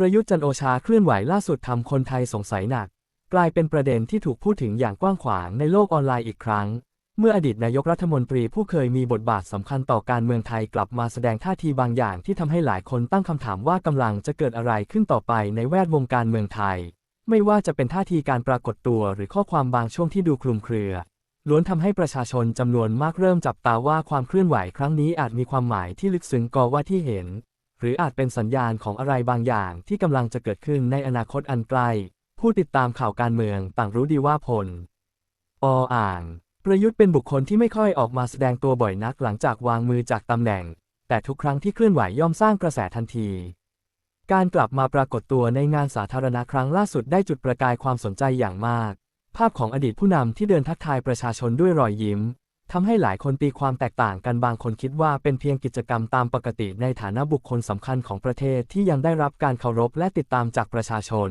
ประยุทธ์จันโอชาเคลื่อนไหวล่าสุดทำคนไทยสงสัยหนัก กลายเป็นประเด็นที่ถูกพูดถึงอย่างกว้างขวางในโลกออนไลน์อีกครั้ง เมื่ออดีตนายกรัฐมนตรีผู้เคยมีบทบาทสำคัญต่อการเมืองไทยกลับมาแสดงท่าทีบางอย่างที่ทำให้หลายคนตั้งคำถามว่ากำลังจะเกิดอะไรขึ้นต่อไปในแวดวงการเมืองไทย ไม่ว่าจะเป็นท่าทีการปรากฏตัวหรือข้อความบางช่วงที่ดูคลุมเครือล้วนทำให้ประชาชนจำนวนมากเริ่มจับตาว่าความเคลื่อนไหวครั้งนี้อาจมีความหมายที่ลึกซึ้งกว่าที่เห็น หรืออาจเป็นสัญญาณของอะไรบางอย่างที่กำลังจะเกิดขึ้นในอนาคตอันใกล้ผู้ติดตามข่าวการเมืองต่างรู้ดีว่าพล ออ่าง ประยุทธ์เป็นบุคคลที่ไม่ค่อยออกมาแสดงตัวบ่อยนักหลังจากวางมือจากตำแหน่ง แต่ทุกครั้งที่เคลื่อนไหวย่อมสร้างกระแสทันที การกลับมาปรากฏตัวในงานสาธารณะครั้งล่าสุดได้จุดประกายความสนใจอย่างมาก ภาพของอดีตผู้นำที่เดินทักทายประชาชนด้วยรอยยิ้ม ทำให้หลายคนตีความแตกต่างกันบางคนคิดว่าเป็นเพียงกิจกรรมตามปกติในฐานะบุคคลสำคัญของประเทศที่ยังได้รับการเคารพและติดตามจากประชาชน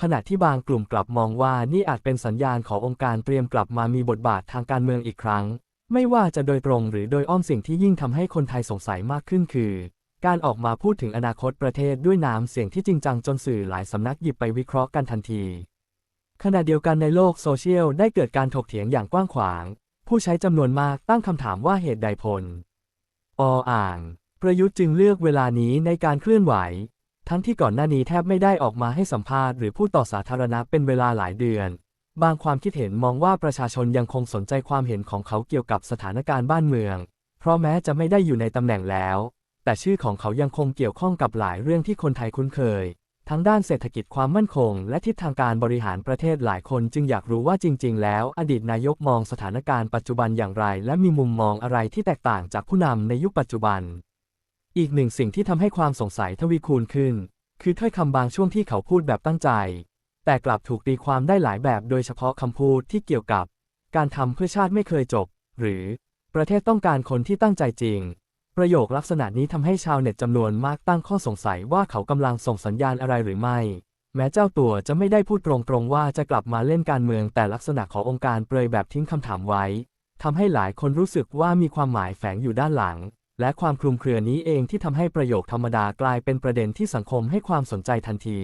ขณะที่บางกลุ่มกลับมองว่านี่อาจเป็นสัญญาณขององค์การเตรียมกลับมามีบทบาททางการเมืองอีกครั้ง ไม่ว่าจะโดยตรงหรือโดยอ้อมสิ่งที่ยิ่งทำให้คนไทยสงสัยมากขึ้นคือ การออกมาพูดถึงอนาคตประเทศด้วยน้ำเสียงที่จริงจังจนสื่อหลายสำนักหยิบไปวิเคราะห์กันทันทีขณะเดียวกันในโลกโซเชียลได้เกิดการถกเถียงอย่างกว้างขวาง ผู้ใช้จำนวนมากตั้งคำถามว่าเหตุใดพล ออ่าง ประยุทธ์จึงเลือกเวลานี้ในการเคลื่อนไหว ทั้งที่ก่อนหน้านี้แทบไม่ได้ออกมาให้สัมภาษณ์หรือพูดต่อสาธารณะเป็นเวลาหลายเดือน บางความคิดเห็นมองว่าประชาชนยังคงสนใจความเห็นของเขาเกี่ยวกับสถานการณ์บ้านเมือง เพราะแม้จะไม่ได้อยู่ในตำแหน่งแล้ว แต่ชื่อของเขายังคงเกี่ยวข้องกับหลายเรื่องที่คนไทยคุ้นเคย ทั้งด้านเศรษฐกิจความมั่นคง และทิศทางการบริหารประเทศหลายคนจึงอยากรู้ว่าจริง ๆ แล้ว อดีตนายกมองสถานการณ์ปัจจุบันอย่างไร และมีมุมมองอะไรที่แตกต่างจากผู้นำในยุคปัจจุบัน อีกหนึ่งสิ่งที่ทำให้ความสงสัยทวีคูณขึ้น คือถ้อยคำบางช่วงที่เขาพูดแบบตั้งใจ แต่กลับถูกตีความได้หลายแบบโดยเฉพาะคำพูดที่เกี่ยวกับ การทำเพื่อชาติไม่เคยจบ หรือ ประเทศต้องการคนที่ตั้งใจจริง ประโยคลักษณะนี้ทำให้ชาวเน็ตจำนวนมากตั้งข้อสงสัยว่าเขากำลังส่งสัญญาณอะไรหรือไม่ แม้เจ้าตัวจะไม่ได้พูดตรงๆว่าจะกลับมาเล่นการเมือง แต่ลักษณะขององค์การเปรยแบบทิ้งคำถามไว้ทำให้หลายคนรู้สึกว่ามีความหมายแฝงอยู่ด้านหลัง และความคลุมเครือนี้เองที่ทำให้ประโยคธรรมดากลายเป็นประเด็นที่สังคมให้ความสนใจทันที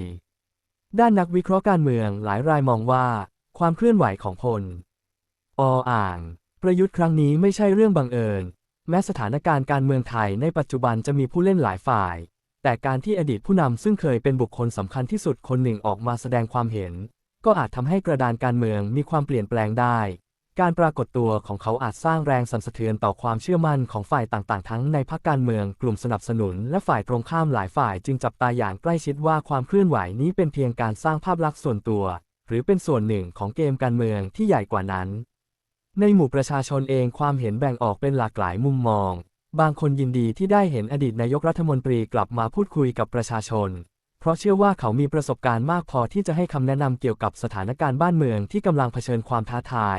ด้านนักวิเคราะห์การเมืองหลายรายมองว่า ความเคลื่อนไหวของพล ออ่าง ประยุทธ์ครั้งนี้ไม่ใช่เรื่องบังเอิญ แม้สถานการณ์การเมืองไทยในปัจจุบันจะมีผู้เล่นหลายฝ่าย แต่การที่อดีตผู้นำซึ่งเคยเป็นบุคคลสำคัญที่สุดคนหนึ่งออกมาแสดงความเห็น ก็อาจทำให้กระดานการเมืองมีความเปลี่ยนแปลงได้ การปรากฏตัวของเขาอาจสร้างแรงสั่นสะเทือนต่อความเชื่อมั่นของฝ่ายต่างๆ ทั้งในพรรคการเมืองกลุ่มสนับสนุน และฝ่ายตรงข้ามหลายฝ่ายจึงจับตาอย่างใกล้ชิดว่าความเคลื่อนไหวนี้เป็นเพียงการสร้างภาพลักษณ์ส่วนตัว หรือเป็นส่วนหนึ่งของเกมการเมืองที่ใหญ่กว่านั้น ในหมู่ประชาชนเองความเห็นแบ่งออกเป็นหลากหลายมุมมอง บางคนยินดีที่ได้เห็นอดีตนายกรัฐมนตรีกลับมาพูดคุยกับประชาชน เพราะเชื่อว่าเขามีประสบการณ์มากพอที่จะให้คำแนะนำเกี่ยวกับสถานการณ์บ้านเมืองที่กำลังเผชิญความท้าทาย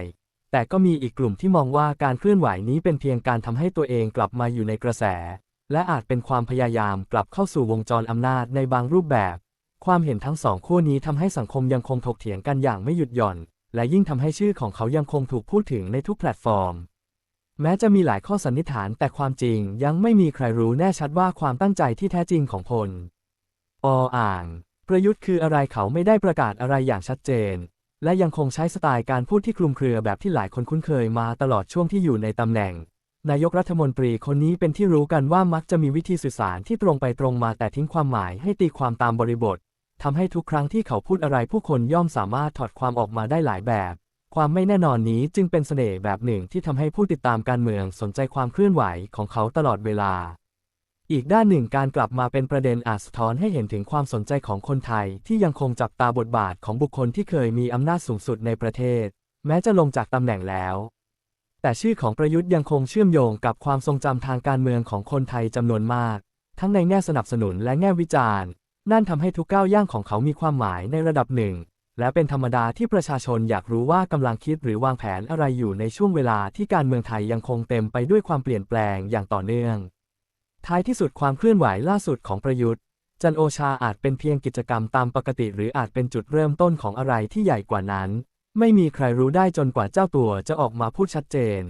แต่ก็มีอีกกลุ่มที่มองว่าการเคลื่อนไหวนี้เป็นเพียงการทำให้ตัวเองกลับมาอยู่ในกระแส และอาจเป็นความพยายามกลับเข้าสู่วงจรอำนาจในบางรูปแบบ ความเห็นทั้งสองขั้วนี้ทำให้สังคมยังคงถกเถียงกันอย่างไม่หยุดหย่อน และยิ่งทำให้ชื่อของเขายังคงถูกพูดถึงในทุกแพลตฟอร์ม แม้จะมีหลายข้อสันนิษฐานแต่ความจริงยังไม่มีใครรู้แน่ชัดว่าความตั้งใจที่แท้จริงของพล ออ่าง ประยุทธ์คืออะไรเขาไม่ได้ประกาศอะไรอย่างชัดเจน และยังคงใช้สไตล์การพูดที่คลุมเครือแบบที่หลายคนคุ้นเคยมาตลอดช่วงที่อยู่ในตำแหน่ง นายกรัฐมนตรีคนนี้เป็นที่รู้กันว่ามักจะมีวิธีสื่อสารที่ตรงไปตรงมาแต่ทิ้งความหมายให้ตีความตามบริบท ทำให้ทุกครั้งที่เขาพูดอะไรผู้คนย่อมสามารถถอดความออกมาได้หลายแบบ ความไม่แน่นอนนี้จึงเป็นเสน่ห์แบบหนึ่งที่ทำให้ผู้ติดตามการเมืองสนใจความเคลื่อนไหวของเขาตลอดเวลา อีกด้านหนึ่งการกลับมาเป็นประเด็นอาจสะท้อนให้เห็นถึงความสนใจของคนไทยที่ยังคงจับตาบทบาทของบุคคลที่เคยมีอำนาจสูงสุดในประเทศ แม้จะลงจากตำแหน่งแล้วแต่ชื่อของประยุทธ์ยังคงเชื่อมโยงกับความทรงจำทางการเมืองของคนไทยจำนวนมาก ทั้งในแง่สนับสนุนและแง่วิจารณ์ นั่นทำให้ทุกก้าวย่างของเขามีความหมายในระดับหนึ่ง และเป็นธรรมดาที่ประชาชนอยากรู้ว่ากำลังคิดหรือวางแผนอะไรอยู่ในช่วงเวลาที่การเมืองไทยยังคงเต็มไปด้วยความเปลี่ยนแปลงอย่างต่อเนื่อง ท้ายที่สุดความเคลื่อนไหวล่าสุดของประยุทธ์ จันโอชาอาจเป็นเพียงกิจกรรมตามปกติ หรืออาจเป็นจุดเริ่มต้นของอะไรที่ใหญ่กว่านั้น ไม่มีใครรู้ได้จนกว่าเจ้าตัวจะออกมาพูดชัดเจน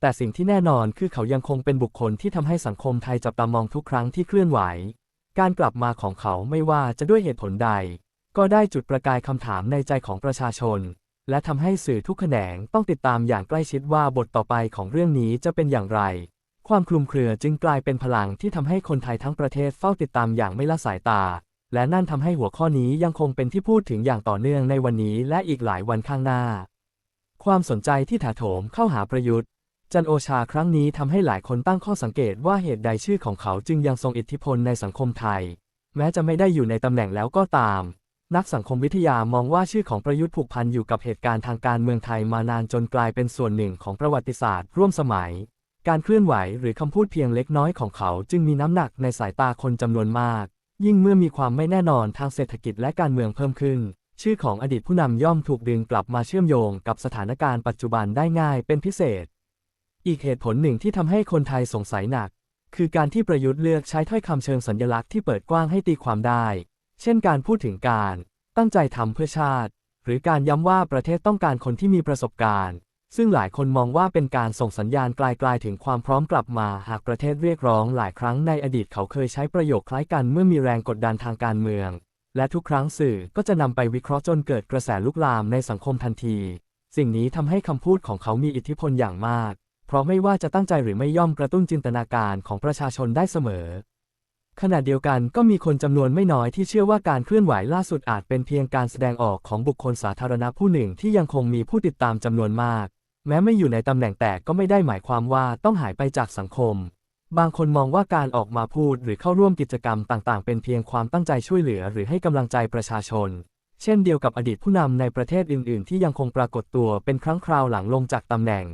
แต่สิ่งที่แน่นอนคือเขายังคงเป็นบุคคลที่ทำให้สังคมไทยจับตามองทุกครั้งที่เคลื่อนไหว การกลับมาของเขาไม่ว่าจะด้วยเหตุผลใด ก็ได้จุดประกายคำถามในใจของประชาชน และทำให้สื่อทุกแขนงต้องติดตามอย่างใกล้ชิดว่าบทต่อไปของเรื่องนี้จะเป็นอย่างไร ความคลุมเครือจึงกลายเป็นพลังที่ทำให้คนไทยทั้งประเทศเฝ้าติดตามอย่างไม่ละสายตา และนั่นทำให้หัวข้อนี้ยังคงเป็นที่พูดถึงอย่างต่อเนื่องในวันนี้และอีกหลายวันข้างหน้า ความสนใจที่ถาโถมเข้าหาประยุทธ์ จันโอชาครั้งนี้ทำให้หลายคนตั้งข้อสังเกตว่าเหตุใดชื่อของเขาจึงยังทรงอิทธิพลในสังคมไทย แม้จะไม่ได้อยู่ในตำแหน่งแล้วก็ตาม นักสังคมวิทยามองว่าชื่อของประยุทธ์ผูกพันอยู่กับเหตุการณ์ทางการเมืองไทยมานานจนกลายเป็นส่วนหนึ่งของประวัติศาสตร์ ร่วมสมัย การเคลื่อนไหวหรือคำพูดเพียงเล็กน้อยของเขาจึงมีน้ำหนักในสายตาคนจำนวนมาก ยิ่งเมื่อมีความไม่แน่นอนทางเศรษฐกิจและการเมืองเพิ่มขึ้นชื่อของอดีตผู้นำย่อมถูกดึงกลับมาเชื่อมโยงกับสถานการณ์ปัจจุบันได้ง่ายเป็นพิเศษ อีกเหตุผลหนึ่งที่ทำให้คนไทยสงสัยหนัก คือการที่ประยุทธ์เลือกใช้ถ้อยคำเชิงสัญลักษณ์ที่เปิดกว้างให้ตีความได้ เช่นการพูดถึงการ ตั้งใจทำเพื่อชาติ หรือการย้ำว่าประเทศต้องการคนที่มีประสบการณ์ ซึ่งหลายคนมองว่าเป็นการส่งสัญญาณไกลๆถึงความพร้อมกลับมา หากประเทศเรียกร้องหลายครั้งในอดีตเขาเคยใช้ประโยคคล้ายกันเมื่อมีแรงกดดันทางการเมือง และทุกครั้งสื่อก็จะนำไปวิเคราะห์จนเกิดกระแสลุกลามในสังคมทันที สิ่งนี้ทำให้คำพูดของเขามีอิทธิพลอย่างมาก เพราะไม่ว่าจะตั้งใจหรือไม่ย่อมกระตุ้นจินตนาการของประชาชนได้เสมอ ขณะเดียวกันก็มีคนจำนวนไม่น้อยที่เชื่อว่าการเคลื่อนไหวล่าสุดอาจเป็นเพียงการแสดงออกของบุคคลสาธารณะผู้หนึ่งที่ยังคงมีผู้ติดตามจำนวนมาก แม้ไม่อยู่ในตำแหน่งแต่ก็ไม่ได้หมายความว่าต้องหายไปจากสังคม บางคนมองว่าการออกมาพูดหรือเข้าร่วมกิจกรรมต่างๆ เป็นเพียงความตั้งใจช่วยเหลือหรือให้กำลังใจประชาชนเช่นเดียวกับอดีตผู้นำในประเทศอื่น ๆ ที่ยังคงปรากฏตัวเป็นครั้งคราวหลังลงจากตำแหน่ง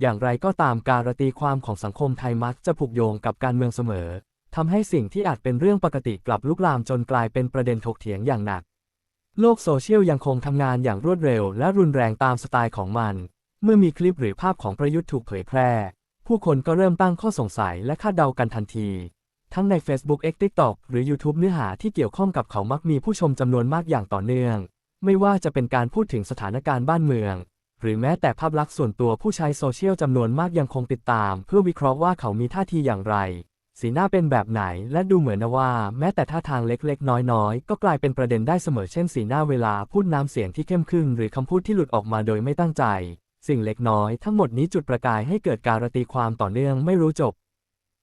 อย่างไรก็ตามการตีความของสังคมไทยมักจะผูกโยงกับการเมืองเสมอทำให้สิ่งที่อาจเป็นเรื่องปกติกลับลุกลามจนกลายเป็นประเด็นถกเถียงอย่างหนัก โลกโซเชียลยังคงทำงานอย่างรวดเร็วและรุนแรงตามสไตล์ของมัน เมื่อมีคลิปหรือภาพของประยุทธ์ถูกเผยแพร่ ผู้คนก็เริ่มตั้งข้อสงสัยและคาดเดากันทันที ทั้งใน Facebook X TikTok หรือ YouTube เนื้อหาที่เกี่ยวข้องกับเขามักมีผู้ชมจำนวนมากอย่างต่อเนื่อง ไม่ว่าจะเป็นการพูดถึงสถานการณ์บ้านเมือง หรือแม้แต่ภาพลักษณ์ส่วนตัวผู้ใช้โซเชียลจำนวนมากยังคงติดตาม เพื่อวิเคราะห์ว่าเขามีท่าทีอย่างไร สีหน้าเป็นแบบไหนและดูเหมือนนะว่า แม้แต่ท่าทางเล็กๆ น้อยๆ ก็กลายเป็นประเด็นได้เสมอเช่นสีหน้าเวลาพูดน้ำเสียงที่เข้มขึ้น หรือคำพูดที่หลุดออกมาโดยไม่ตั้งใจ สิ่งเล็กน้อยทั้งหมดนี้จุดประกายให้เกิดการตีความต่อเนื่องไม่รู้จบ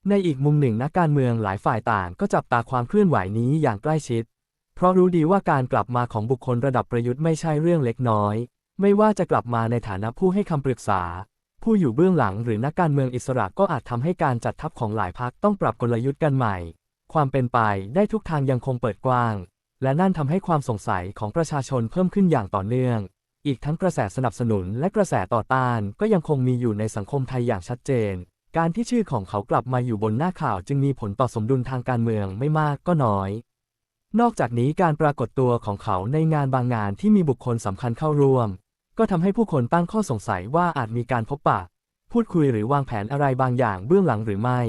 ในอีกมุมหนึ่งนักการเมืองหลายฝ่ายต่าง ก็จับตาความเคลื่อนไหวนี้อย่างใกล้ชิด เพราะรู้ดีว่าการกลับมาของบุคคลระดับประยุทธ์ไม่ใช่เรื่องเล็กน้อย ไม่ว่าจะกลับมาในฐานะผู้ให้คำปรึกษา ผู้อยู่เบื้องหลังหรือนักการเมืองอิสระก็อาจทำให้การจัดทัพของหลายพรรคต้องปรับกลยุทธ์กันใหม่ ความเป็นไปได้ทุกทางยังคงเปิดกว้าง และนั่นทำให้ความสงสัยของประชาชนเพิ่มขึ้นอย่างต่อเนื่อง อีกทั้งกระแสสนับสนุนและกระแสต่อต้านก็ยังคงมีอยู่ในสังคมไทยอย่างชัดเจน การที่ชื่อของเขากลับมาอยู่บนหน้าข่าวจึงมีผลต่อสมดุลทางการเมืองไม่มากก็น้อยนอกจากนี้การปรากฏตัวของเขาในงานบางงานที่มีบุคคลสำคัญเข้าร่วม ก็ทำให้ผู้คนตั้งข้อสงสัยว่าอาจมีการพบปะ พูดคุยหรือวางแผนอะไรบางอย่างเบื้องหลังหรือไม่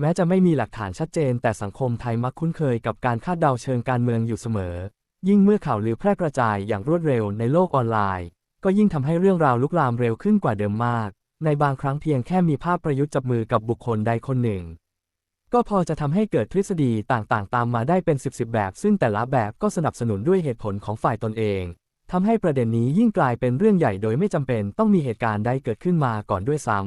แม้จะไม่มีหลักฐานชัดเจน แต่สังคมไทยมักคุ้นเคยกับการคาดเดาเชิงการเมืองอยู่เสมอ ยิ่งเมื่อข่าวลือแพร่กระจายอย่างรวดเร็วในโลกออนไลน์ ก็ยิ่งทำให้เรื่องราวลุกลามเร็วขึ้นกว่าเดิมมาก ในบางครั้งเพียงแค่มีภาพประยุทธ์จับมือกับบุคคลใดคนหนึ่ง ก็พอจะทำให้เกิดทฤษฎีต่างๆ ตามมาได้เป็นสิบสิบแบบ ซึ่งแต่ละแบบก็สนับสนุนด้วยเหตุผลของฝ่ายตนเอง ทำให้ประเด็นนี้ยิ่งกลายเป็นเรื่องใหญ่โดยไม่จำเป็นต้องมีเหตุการณ์ใดเกิดขึ้นมาก่อนด้วยซ้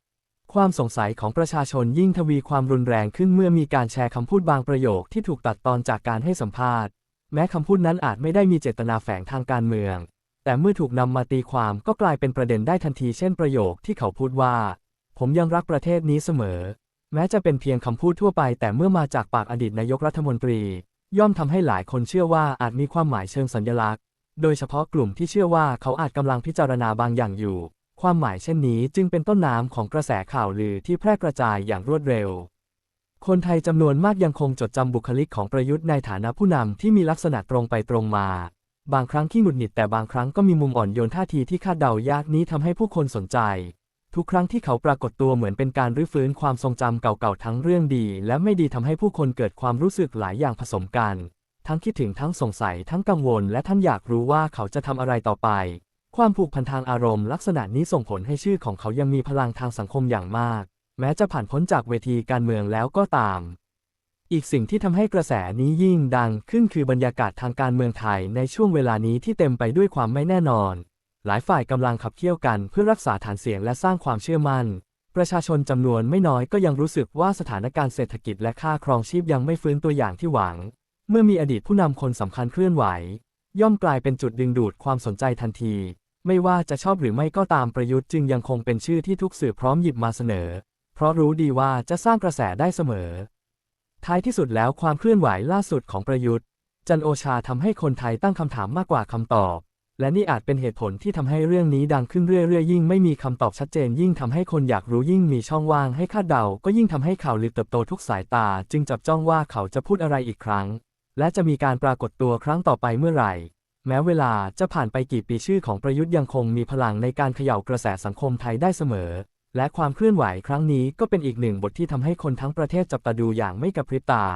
ำ ความสงสัยของประชาชนยิ่งทวีความรุนแรงขึ้นเมื่อมีการแชร์คำพูดบางประโยคที่ถูกตัดตอนจากการให้สัมภาษณ์ แม้คำพูดนั้นอาจไม่ได้มีเจตนาแฝงทางการเมือง แต่เมื่อถูกนำมาตีความก็กลายเป็นประเด็นได้ทันทีเช่นประโยคที่เขาพูดว่า ผมยังรักประเทศนี้เสมอ แม้จะเป็นเพียงคำพูดทั่วไป แต่เมื่อมาจากปากอดีตนายกรัฐมนตรี ย่อมทำให้หลายคนเชื่อว่าอาจมีความหมายเชิงสัญลักษณ์ โดยเฉพาะกลุ่มที่เชื่อว่าเขาอาจกำลังพิจารณาบางอย่างอยู่ ความหมายเช่นนี้จึงเป็นต้นน้ำของกระแสข่าวลือที่แพร่กระจายอย่างรวดเร็ว คนไทยจำนวนมากยังคงจดจำบุคลิกของประยุทธ์ในฐานะผู้นำที่มีลักษณะตรงไปตรงมา บางครั้งขี้หงุดหงิดแต่บางครั้งก็มีมุมอ่อนโยนท่าทีที่คาดเดายากนี้ทำให้ผู้คนสนใจ ทุกครั้งที่เขาปรากฏตัวเหมือนเป็นการรื้อฟื้นความทรงจำเก่าๆทั้งเรื่องดี และไม่ดีทำให้ผู้คนเกิดความรู้สึกหลายอย่างผสมกัน ทั้งคิดถึงทั้งสงสัยทั้งกังวล และท่านอยากรู้ว่าเขาจะทำอะไรต่อไป ความผูกพันทางอารมณ์ลักษณะนี้ส่งผลให้ชื่อของเขายังมีพลังทางสังคมอย่างมาก แม้จะผ่านพ้นจากเวทีการเมืองแล้วก็ตาม อีกสิ่งที่ทำให้กระแสนี้ยิ่งดังขึ้นคือบรรยากาศทางการเมืองไทยในช่วงเวลานี้ที่เต็มไปด้วยความไม่แน่นอน หลายฝ่ายกำลังขับเคี่ยวกันเพื่อรักษาฐานเสียงและสร้างความเชื่อมั่นประชาชนจำนวนไม่น้อยก็ยังรู้สึกว่าสถานการณ์เศรษฐกิจและค่าครองชีพยังไม่ฟื้นตัวอย่างที่หวัง เมื่อมีอดีตผู้นำคนสำคัญเคลื่อนไหว ย่อมกลายเป็นจุดดึงดูดความสนใจทันที ไม่ว่าจะชอบหรือไม่ก็ตามประยุทธ์จึงยังคงเป็นชื่อที่ทุกสื่อพร้อมหยิบมาเสนอ เพราะรู้ดีว่าจะสร้างกระแสได้เสมอ ท้ายที่สุดแล้วความเคลื่อนไหวล่าสุดของประยุทธ์ จันโอชาทำให้คนไทยตั้งคำถามมากกว่าคำตอบ และนี่อาจเป็นเหตุผลที่ทำให้เรื่องนี้ดังขึ้นเรื่อยๆยิ่งไม่มีคำตอบชัดเจน ยิ่งทำให้คนอยากรู้ยิ่งมีช่องว่างให้คาดเดา ก็ยิ่งทำให้ข่าวลือเติบโตทุกสายตา จึงจับจ้องว่าเขาจะพูดอะไรอีกครั้ง และจะมีการปรากฏตัวครั้งต่อไปเมื่อไหร่ แม้เวลาจะผ่านไปกี่ปีชื่อของประยุทธ์ยังคงมีพลังในการเขย่ากระแสสังคมไทยได้เสมอ และความเคลื่อนไหวครั้งนี้ก็เป็นอีกหนึ่งบทที่ทำให้คนทั้งประเทศจับตาดูอย่างไม่กระพริบตา